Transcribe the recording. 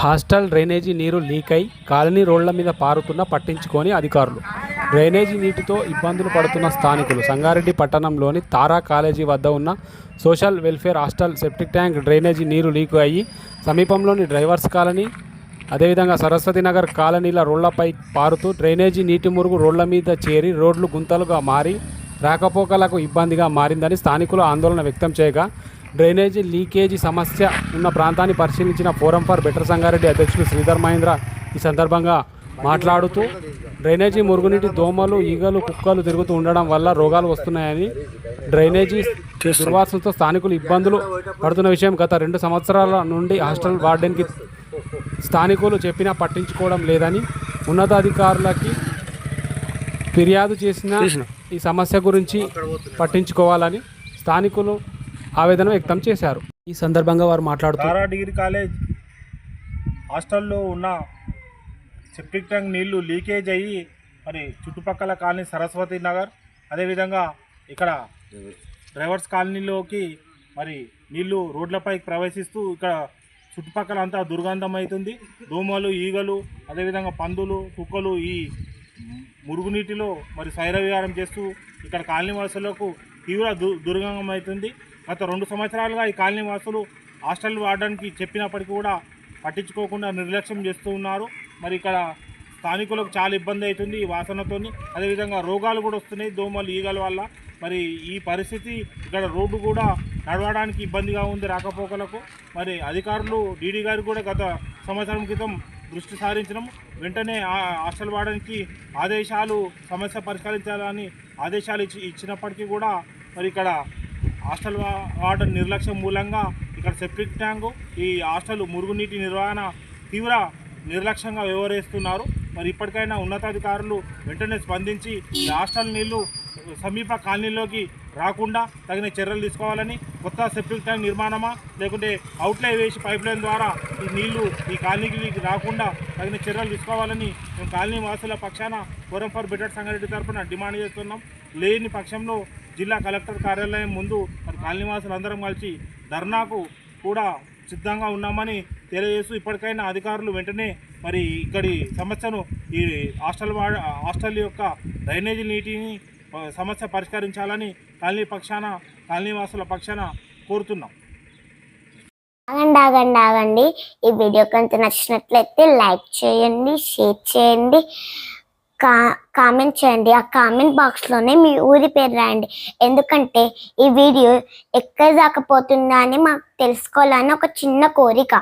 Hostel drainage నీరు leak అయి colony రోడ్ల మీద పారుతున్న పట్టించుకోని అధికారులు. డ్రైనేజీ నీటితో ఇబ్బందులు పడుతున్న స్థానికులు. సంగారెడ్డి పట్టణంలోని తారా కాలేజీ వద్ద ఉన్న social welfare hostel septic tank drainage నీరు లీక్ అయ్యి సమీపంలోని డ్రైవర్స్ కాలనీ అదేవిధంగా సరస్వతి నగర్ కాలనీల రోడ్లపై పారుతూ డ్రైనేజీ నీటి మురుగు రోడ్ల మీద చేరి రోడ్లు గుంతలుగా మారి రాకపోకలకు ఇబ్బందిగా మారిందని స్థానికులు ఆందోళన వ్యక్తం చేయగా డ్రైనేజీ లీకేజీ సమస్య ఉన్న ప్రాంతాన్ని పరిశీలించిన ఫోరం ఫర్ బెటర్ సంగారెడ్డి అధ్యక్షులు శ్రీధర్ మహేంద్ర ఈ సందర్భంగా మాట్లాడుతూ డ్రైనేజీ మురుగునీటి దోమలు ఈగలు కుక్కలు తిరుగుతూ ఉండడం వల్ల రోగాలు వస్తున్నాయని డ్రైనేజీ దుర్వాసనతో స్థానికులు ఇబ్బందులు పడుతున్న విషయం గత రెండు సంవత్సరాల నుండి హాస్టల్ వార్డెన్కి స్థానికులు చెప్పినా పట్టించుకోవడం లేదని ఉన్నతాధికారులకి ఫిర్యాదు చేసిన. ఈ సమస్య గురించి పట్టించుకోవాలని స్థానికులు ఆవేదన వ్యక్తం చేశారు. ఈ సందర్భంగా వారు మాట్లాడుతారు డిగ్రీ కాలేజ్ హాస్టల్లో ఉన్న సెప్టిక్ ట్యాంక్ నీళ్ళు లీకేజ్ అయ్యి మరి చుట్టుపక్కల కాలనీ సరస్వతి నగర్ అదేవిధంగా ఇక్కడ డ్రైవర్స్ కాలనీలోకి మరి నీళ్ళు రోడ్లపైకి ప్రవేశిస్తూ ఇక్కడ చుట్టుపక్కల అంతా దుర్గంధం అవుతుంది. దోమలు ఈగలు అదేవిధంగా పందులు కుక్కలు ఈ మురుగునీటిలో మరి శైరవిహారం చేస్తూ ఇక్కడ కాలనీ వాసులకు తీవ్ర దు దుర్గంధం అవుతుంది. గత రెండు సంవత్సరాలుగా ఈ కాలనీ వాసులు హాస్టల్ వాడడానికి చెప్పినప్పటికీ కూడా పట్టించుకోకుండా నిర్లక్ష్యం చేస్తూ ఉన్నారు. మరి ఇక్కడ స్థానికులకు చాలా ఇబ్బంది అవుతుంది ఈ వాసనతోని. అదేవిధంగా రోగాలు కూడా వస్తున్నాయి దోమలు ఈగల వల్ల. మరి ఈ పరిస్థితి ఇక్కడ రోడ్డు కూడా నడవడానికి ఇబ్బందిగా ఉంది రాకపోకలకు. మరి అధికారులు డీడీ గారు కూడా గత సంవత్సరం క్రితం దృష్టి సారించడం వెంటనే ఆ హాస్టల్ వాడడానికి ఆదేశాలు సమస్య పరిష్కరించాలని ఆదేశాలు ఇచ్చి ఇచ్చినప్పటికీ కూడా మరి ఇక్కడ హాస్టల్ వాటర్ నిర్లక్ష్యం మూలంగా ఇక్కడ సెప్టిక్ ట్యాంకు ఈ హాస్టల్ మురుగునీటి నిర్వహణ తీవ్ర నిర్లక్ష్యంగా వ్యవహరిస్తున్నారు. మరి ఇప్పటికైనా ఉన్నతాధికారులు వెంటనే స్పందించి ఈ హాస్టల్ నీళ్ళు సమీప కాలనీలోకి రాకుండా తగిన చర్యలు తీసుకోవాలని కొత్త సెప్టిక్ ట్యాంక్ నిర్మాణమా లేకుంటే అవుట్లే వేసి పైప్ లైన్ ద్వారా ఈ నీళ్ళు ఈ కాలనీకి రాకుండా తగిన చర్యలు తీసుకోవాలని మేము కాలనీ వాసుల పక్షాన ఫోరం ఫర్ బెటర్ సంగారెడ్డి తరఫున డిమాండ్ చేస్తున్నాం. లేని పక్షంలో జిల్లా కలెక్టర్ కార్యాలయం ముందు మరి కాలనీవాసులు అందరం కలిసి ధర్నాకు కూడా సిద్ధంగా ఉన్నామని తెలియజేస్తూ ఇప్పటికైనా అధికారులు వెంటనే మరి ఇక్కడి సమస్యను ఈ హాస్టల్ హాస్టల్ యొక్క డ్రైనేజీ నీటిని సమస్య పరిష్కరించాలని కాలనీ పక్షాన కాలనీవాసుల పక్షాన కోరుతున్నాం. ఆగండి ఆగండి ఆగండి. ఈ వీడియో కనుక నచ్చినట్లయితే లైక్ చేయండి షేర్ చేయండి. కా కామెంట్ చేయండి. ఆ కామెంట్ బాక్స్లోనే మీ ఊరి పేరు రాయండి. ఎందుకంటే ఈ వీడియో ఎక్కడ దాకా పోతుందా అని మాకు తెలుసుకోవాలని ఒక చిన్న కోరిక.